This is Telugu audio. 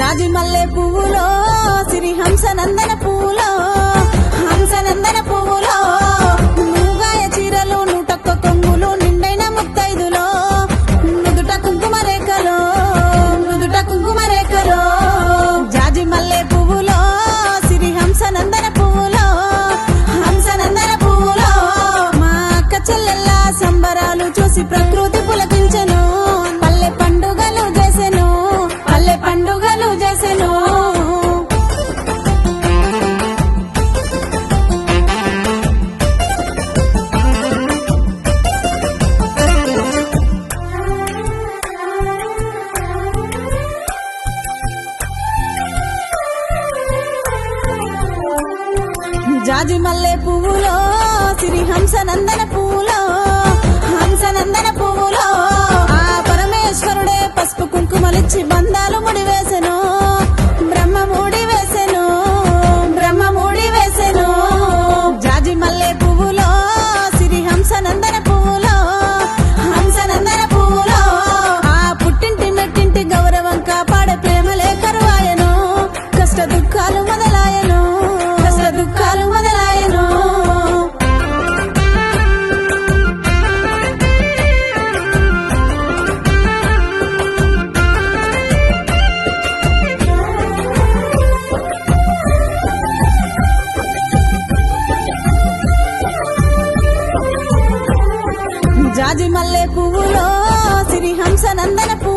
జాజి మల్లె పువ్వులో సిరిహంస నందన పువ్వులో రాజు మల్లె పువ్వులో సిరిహంస నందన పువ్వులో வந்தன